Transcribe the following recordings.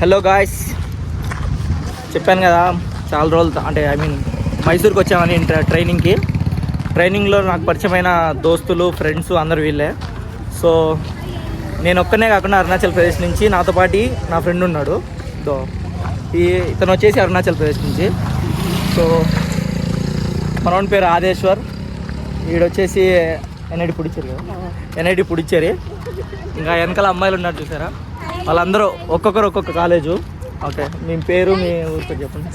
Hello guys చెప్పాను కదా చాలా రోజులు అంటే ఐ మీన్ మైసూర్కి వచ్చామని ట్రైనింగ్కి. ట్రైనింగ్లో నాకు పరిచయమైన దోస్తులు ఫ్రెండ్స్ అందరు వీళ్ళే. సో నేను ఒక్కనే కాకుండా అరుణాచల్ ప్రదేశ్ నుంచి నాతో పాటు నా ఫ్రెండ్ ఉన్నాడు. దో ఈ ఇతను వచ్చేసి అరుణాచల్ ప్రదేశ్ నుంచి. సో మనోని పేరు ఆదేశ్వర్. వీడొచ్చేసి ఎన్ఐడి పుడిచ్చారు కదా. ఎన్ఐడి పుడిచ్చారు. ఇంకా వెనకాల అమ్మాయిలు ఉన్నారు చూసారా? వాళ్ళందరూ ఒక్కొక్కరు ఒక్కొక్క కాలేజు. ఓకే మీ పేరు మీ ఊరి పేరు చెప్పండి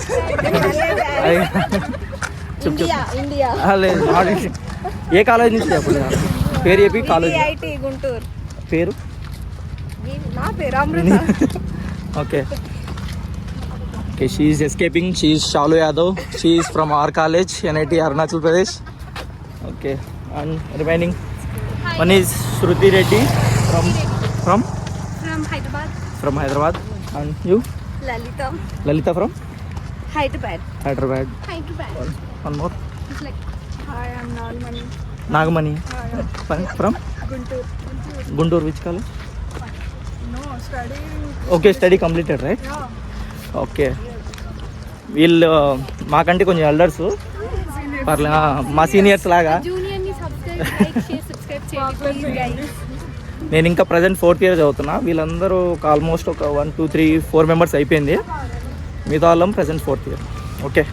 లేదు ఏ కాలేజ్ నుంచి చెప్పండి. పేరు చెప్పి కాలేజ్. గుంటూరు. పేరు? నా పేరు okay. Okay she escaping she Shalu Yadav she from our college NIT Arunachal Pradesh okay and remaining one is Shruti Reddy from from from Hyderabad and you Lalitha Lalitha from Hyderabad Hyderabad Hyderabad one more Nagamani from Guntur Guntur which college okay study completed right okay వీళ్ళు మాకంటే కొంచెం elders పర్లే ఆ, మా seniors లాగా. నేను ఇంకా present fourth year చదువుతున్నా. వీళ్ళందరూ ఒక ఆల్మోస్ట్ ఒక one two three four members అయిపోయింది. మిగతా వాళ్ళం ప్రజెంట్ ఫోర్త్ ఇయర్ ఓకే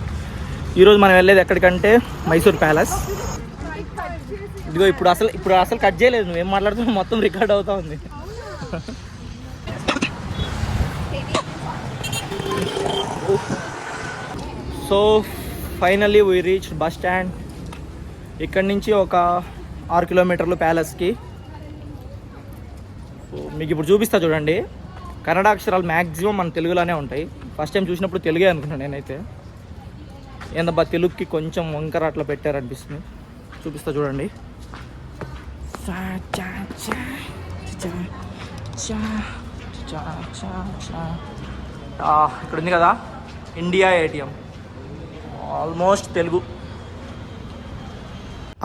ఈరోజు మనం వెళ్ళేది ఎక్కడికంటే మైసూర్ ప్యాలెస్ ఇదిగో ఇప్పుడు అసలు ఇప్పుడు అసలు కట్ చేయలేదు. నువ్వేం మాట్లాడుతున్నా మొత్తం రికార్డ్ అవుతా ఉంది. So finally we reach bus stand ఇక్కడి నుంచి ఒక ఆరు కిలోమీటర్లు ప్యాలెస్కి మీకు ఇప్పుడు చూపిస్తా చూడండి. కన్నడ అక్షరాలు మ్యాక్సిమం మన తెలుగులోనే ఉంటాయి. ఫస్ట్ టైం చూసినప్పుడు తెలుగే అనుకున్నాను నేనైతే. ఏందబ్బా తెలుగుకి కొంచెం వంకర అట్లా పెట్టారనిపిస్తుంది. చూపిస్తా చూడండి. చా, చా. ఇక్కడ ఉంది కదా. India ATM almost Telugu.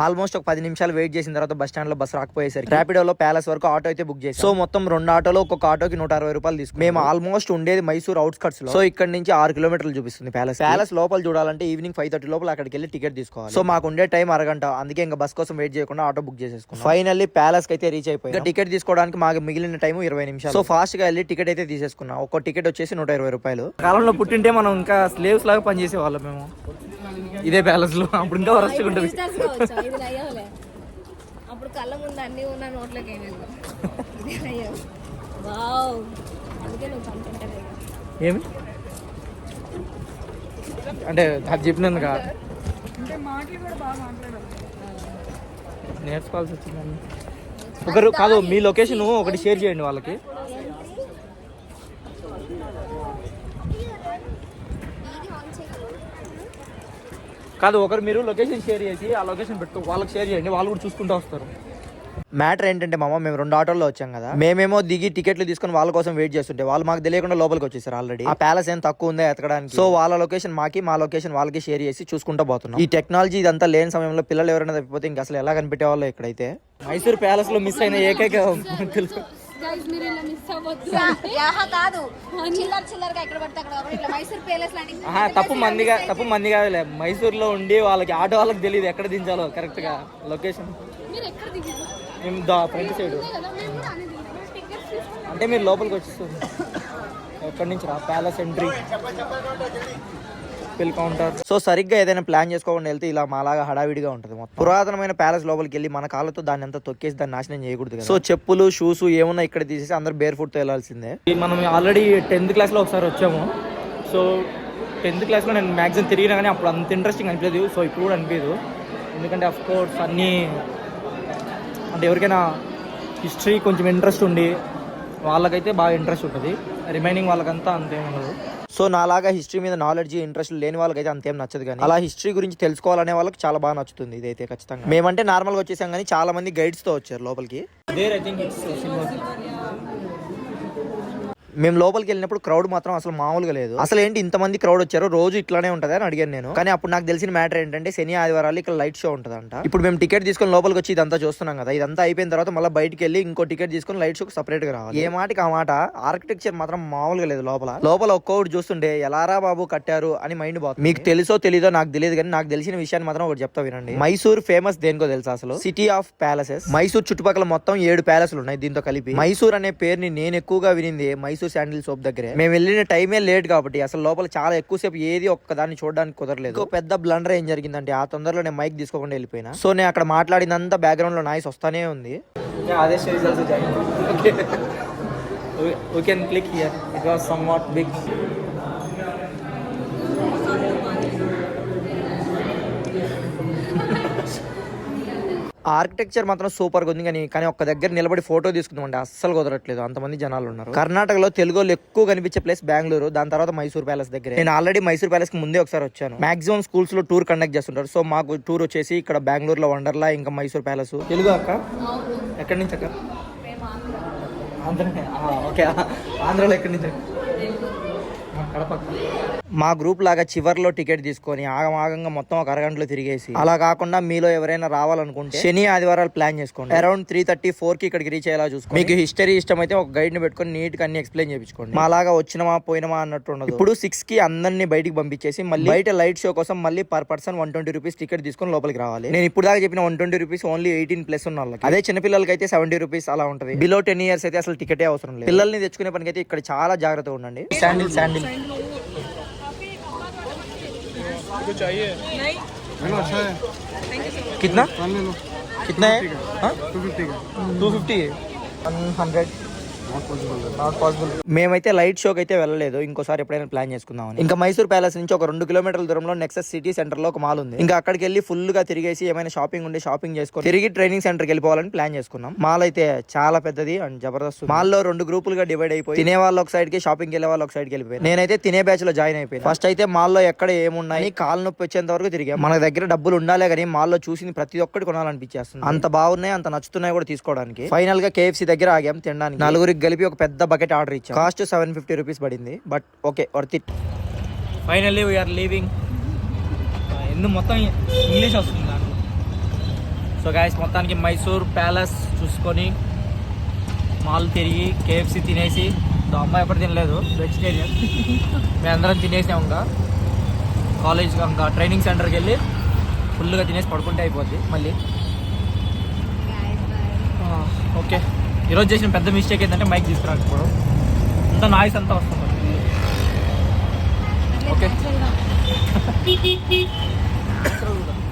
Almost ఒక పది నిమిషాలు వెయిట్ చేసిన తర్వాత బస్ స్టాండ్లో బస్ రాకపోయేసరికి ర్యాపిడోలో ప్యాలెస్ వరకు ఆటో అయితే బుక్ చేసి సో మొత్తం రెండు ఆటోలో ఒక్కొక్క ఆటోకి నూట అరవై రూపాయలు తీసుకు మేము ఆల్మోస్ట్ ఉండేది మైసూర్ అవుట్స్కట్స్లో సో ఇక్కడ నుంచి ఆరు కిలోమీటర్లు చూపిస్తుంది ప్యాలెస్ ప్యాలెస్ లోపల చూడాలంటే ఈవినింగ్ ఫైవ్ థర్టీ లోపల అక్కడికి వెళ్ళి టికెట్ తీసుకోవాలి. సో మాకు ఉండే టైం అరగంట. అందుకే ఇంకా బస్ కోసం వెయిట్ చేయకుండా ఆటో బుక్ చేసేసుకున్నాం. ఫైనల్లీ ప్యాలెస్ అయితే రీచ్ అయిపోయింది టికెట్ తీసుకోవడానికి మాకు మిగిలిన టైం ఇరవై నిమిషాలు. సో ఫాస్ట్గా వెళ్ళి టికెట్ అయితే తీసేసుకున్నాం. ఒక్కో టికెట్ వచ్చేసి నూట ఇరవై రూపాయలు. కాలంలో పుట్టింటే మనం ఇంకా స్లేవ్స్ లాగా పనిచేసే వాళ్ళం మేము. ఇదే ప్యాలెస్లో. అప్పుడు ఇంకా వరస్ట్ ఉంటుంది అప్పుడు కళ్ళ ముందు అన్ని ఉన్న నోట్లోకి చంపుకుంటానే ఏమి? అంటే అది చెప్పినందుక నేర్చుకోవాల్సి వచ్చిందండి. ఒకరు కాదు మీ లొకేషన్ ఒకటి షేర్ చేయండి వాళ్ళకి. కాదు ఒకరు మీరు లొకేషన్ షేర్ చేసి ఆ లొకేషన్ పెట్టు వాళ్ళకి షేర్ చేయండి వాళ్ళు కూడా చూసుకుంటూ వస్తారు. మ్యాటర్ ఏంటంటే మామ మేము రెండు ఆటోల్లో వచ్చాం కదా. మేమేమో దిగి టికెట్లు తీసుకుని వాళ్ళ కోసం వెయిట్ చేస్తుంటే వాళ్ళు మాకు తెలియకుండా లోపలికి వచ్చేసారు ఆల్రెడీ ఆ ప్యాలెస్ ఏం తక్కువ ఉందో ఎతకడానికి. సో వాళ్ళ లొకేషన్ మాకి మా లొకేషన్ వాళ్ళకి షేర్ చేసి చూసుకుంటూ పోతున్నాం. ఈ టెక్నాలజీ ఇదంతా లేని సమయంలో పిల్లలు ఎవరైనా తప్పిపోతే ఇంకా అసలు ఎలా కనిపెట్టే వాళ్ళు ఇక్కడైతే. మైసూర్ ప్యాలెస్లో మిస్ అయిన ఏకైక తెలుసు. గైస్ మీరు ఇలా మిస్ అవ్వద్దు యాహా కాదు. చిల్లర చిల్లరగా ఎక్కడ పడితే అక్కడ ఇట్లా మైసూర్ ప్యాలెస్ లాంటి తప్పు మందిగా తప్పు మంది కాదులే. మైసూర్లో ఉండి వాళ్ళకి ఆటో వాళ్ళకి తెలియదు ఎక్కడ దించాలో కరెక్ట్గా లొకేషన్ మీరు ఎక్కడ దిగారు? మేము దా ఫ్రంట్ సైడ్ అంటే మీరు లోపలికి వచ్చేస్తుంది ఎక్కడి నుంచి రా? ప్యాలెస్ ఎంట్రీ పిల్ కౌంటర్ సో సరిగ్గా ఏదైనా ప్లాన్ చేసుకోకుండా వెళ్తే ఇలా మాలాగా హడావిడిగా ఉంటుంది మొత్తం. పురాతనమైన ప్యాలెస్ లోపలికి వెళ్ళి మన కాళ్ళతో దాన్ని అంతా తొక్కేసి దాన్ని నాశనం చేయకూడదు సో చెప్పులు షూస్ ఏమున్నా ఇక్కడ తీసేసి అందరు బేర్ ఫుట్తో వెళ్ళాల్సిందే. మనం ఆల్రెడీ టెన్త్ క్లాస్లో ఒకసారి వచ్చాము. సో టెన్త్ క్లాస్లో నేను మ్యాక్సిమం తిరిగినా కానీ అప్పుడు అంత ఇంట్రెస్టింగ్ అనిపించదు సో ఇప్పుడు కూడా అనిపించదు. ఎందుకంటే అఫ్ కోర్స్ అన్నీ అంటే ఎవరికైనా హిస్టరీ కొంచెం ఇంట్రెస్ట్ ఉండి వాళ్ళకైతే బాగా ఇంట్రెస్ట్ ఉంటుంది. రిమైనింగ్ వాళ్ళకంతా అంతేం ఉండదు. సో నాలాగా హిస్టరీ మీద నాలెడ్జ్ ఇంట్రెస్ట్ లేని వాళ్ళకైతే అంతేం నచ్చదు కానీ అలా హిస్టరీ గురించి తెలుసుకోవాలనే వాళ్ళకి చాలా బాగా నచ్చుతుంది ఇదైతే ఖచ్చితంగా. మేమంటే నార్మల్గా వచ్చేసాం కానీ చాలా మంది గైడ్స్తో వచ్చారు లోపలికి. మేము లోపలికి వెళ్ళినప్పుడు క్రౌడ్ మాత్రం అసలు మామూలుగా లేదు. అసలు ఏంటి ఇంతమంది క్రౌడ్ వచ్చారు? రోజు ఇట్లానే ఉంటది అని అడిగాను నేను. కానీ అప్పుడు నాకు తెలిసిన మ్యాటర్ ఏంటంటే శని ఆదివారాలు ఇక్కడ లైట్ షో ఉంటుందంట. ఇప్పుడు మేము టికెట్ తీసుకొని లోపలికి వచ్చి ఇదంతా చూస్తున్నాం కదా. ఇదంతా అయిపోయిన తర్వాత మళ్ళీ బయటికి వెళ్ళి ఇంకో టికెట్ తీసుకొని లైట్ షోకి సపరేట్గా రావాలి. ఏ మాటకి ఆ మాట? ఆర్కిటెక్చర్ మాత్రం మామూలుగా లేదు లోపల. లోపల ఒక్కొక్కటి చూస్తుంటే ఎలారా బాబు కట్టారు? అని మైండ్ బాగుంది మీకు తెలుసో తెలీదో నాకు తెలియదు కానీ నాకు తెలిసిన విషయాన్ని మాత్రం ఒకటి చెప్తా వినండి. మైసూర్ ఫేమస్ దేనికో తెలుసా అసలు? సిటీ ఆఫ్ ప్యాలెసెస్ మైసూర్ చుట్టుపక్కల మొత్తం ఏడు ప్యాలెస్లు ఉన్నాయి దీంతో కలిపి. మైసూర్ అనే పేరుని నేను ఎక్కువగా వినింది మైసూర్ శాండిల్ సోప్ దగ్గరే. మేము వెళ్ళిన టైమే లేట్ కాబట్టి అసలు లోపల చాలా ఎక్కువసేపు ఏది ఒక్కదాన్ని చూడడానికి కుదరలేదు. ఇంకో పెద్ద బ్లండర్ ఏం జరిగిందంటే ఆ తొందరలో నేను మైక్ తీసుకోకుండా వెళ్ళిపోయినా. సో నేను అక్కడ మాట్లాడినంత బ్యాక్గ్రౌండ్లో నాయిస్ వస్తానే ఉంది. Okay. we, we can click architecture మాత్రం సూపర్గా ఉంది. కానీ కానీ ఒక్క దగ్గర నిలబడి ఫోటో తీసుకుందామంటే అస్సలు కుదరట్లేదు. అంతమంది జనాలు ఉన్నారు. కర్ణాటకలో తెలుగులో ఎక్కువ కనిపించే ప్లేస్ బెంగళూరు. దాని తర్వాత మైసూర్ ప్యాలెస్ దగ్గర. నేను ఆల్రెడీ మైసూర్ ప్యాలెస్కి ముందే ఒకసారి వచ్చాను. మాక్సిమం స్కూల్స్లో టూర్ కండక్ట్ చేస్తుంటారు. సో మాకు టూర్ వచ్చేసి ఇక్కడ బెంగళూరులో వండర్లా ఇంకా మైసూర్ ప్యాలెస్ తెలుగు అక్క? ఎక్కడి నుంచి అక్క? ఆంధ్ర ఓకే. ఆంధ్రలో ఎక్కడి నుంచి? కడప మా గ్రూప్ లాగా చివర్లో టికెట్ తీసుకొని ఆగమాగంగా మొత్తం ఒక అరగంటలో తిరిగేసి అలా కాకుండా మీలో ఎవరైనా రావాలనుకుంటే శని ఆదివారాలు ప్లాన్ చేసుకోండి. అరౌండ్ త్రీ థర్టీ ఫోర్కి ఇక్కడికి రీచ్ అయ్యేలా చూసుకోండి. మీకు హిస్టరీ ఇష్టం అయితే ఒక గైడ్ని పెట్టుకొని నీట్గా అన్ని ఎక్స్ప్లెయిన్ చేయించుకోండి. మా లాగా వచ్చినమా పోయినమా అన్నట్టు ఉండదు. ఇప్పుడు సిక్స్కి అందరినీ బయటికి పంపించేసి మళ్ళీ బయట లైట్ షో కోసం మళ్ళీ per person one twenty rupees ticket తీసుకొని లోపలికి రావాలి. నేను ఇప్పుడు దాకా చెప్పిన one twenty rupees only eighteen plus ఉన్న వాళ్ళకి. అదే చిన్నపిల్లలకి అయితే సెవెంటీ రూపీస్ అలా ఉంటుంది. బిలో టెన్ ఇయర్స్ అయితే అసలు టికెటే అవసరం లేదు. పిల్లల్ని తెచ్చుకునే పనికి అయితే ఇక్కడ చాలా జాగ్రత్తగా ఉండండి. శాండిల్ శాండిల్ आपको चाहिए। नहीं। अच्छा है। कितना? कितना है? हाँ? टू फिफ्टी का। टू फिफ्टी है। हंड्रेड। మేమైతే లైట్ షోకి అయితే వెళ్ళలేదు. ఇంకోసారి ఎప్పుడైనా ప్లాన్ చేసుకుందామని. ఇంకా మైసూర్ ప్యాలెస్ నుంచి ఒక రెండు కిలోమీటర్ల దూరంలో నెక్సస్ సిటీ సెంటర్లో ఒక మాల్ ఉంది. ఇంకా అక్కడికి వెళ్ళి ఫుల్గా తిరిగేసి ఏమైనా షాపింగ్ ఉంటే షాపింగ్ చేసుకొని తిరిగి ట్రైనింగ్ సెంటర్కి వెళ్ళిపోవాలని ప్లాన్ చేసుకున్నాం. మాల్ అయితే చాలా పెద్దది అండ్ జబర్దస్త్. మాల్లో రెండు గ్రూపులుగా డివైడ్ అయిపోయి తినే వాళ్ళు ఒక సైడ్కి షాపింగ్ వెళ్ళే వాళ్ళు ఒక సైడ్కి వెళ్ళిపోయి నేనైతే తినే బ్యాచ్లో జాయిన్ అయిపోయి ఫస్ట్ అయితే మాల్లో ఎక్కడ ఏమున్నాయి కాలు నొప్పి వచ్చేంత వరకు తిరిగా. మన దగ్గర డబ్బులు ఉండాలే కానీ మాల్లో చూసింది ప్రతి ఒక్కటి కొనాలనిపించేస్తుంది. అంత బాగున్నాయి అంత నచ్చుతున్నాయి కూడా తీసుకోవడానికి. ఫైనల్గా కేఎఫ్సి దగ్గర ఆగాం తినడానికి. నలుగురికి కలిపి ఒక పెద్ద బకెట్ ఆర్డర్ ఇచ్చాం. కాస్ట్ సెవెన్ ఫిఫ్టీ రూపీస్ పడింది but okay worth it finally we are leaving ఎందుకు మొత్తం ఇంగ్లీష్ వస్తుంది దాంట్లో? సో గాయస్ మొత్తానికి మైసూర్ ప్యాలెస్ చూసుకొని మాల్ తిరిగి కేఎఫ్సి తినేసి అమ్మాయి ఎప్పుడు తినలేదు వెజిటేరియన్ మేమందరం తినేసాం ఇంకా. కాలేజ్ ఇంకా ట్రైనింగ్ సెంటర్కి వెళ్ళి ఫుల్గా తినేసి పడుకుంటే అయిపోద్ది మళ్ళీ. ఓకే ఈరోజు చేసిన పెద్ద మిస్టేక్ ఏంటంటే మైక్ తీసుకురాకపోవడం. అంత నాయిస్ అంతా వస్తుంది. ఓకే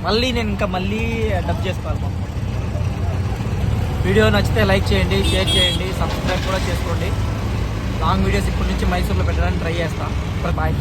మళ్ళీ నేను ఇంకా మళ్ళీ డబ్ చేసుకోవాలి వీడియో నచ్చితే లైక్ చేయండి షేర్ చేయండి సబ్స్క్రైబ్ కూడా చేసుకోండి. లాంగ్ వీడియోస్ ఇప్పటి నుంచి మైసూర్లో పెట్టడానికి ట్రై చేస్తాను బాయ్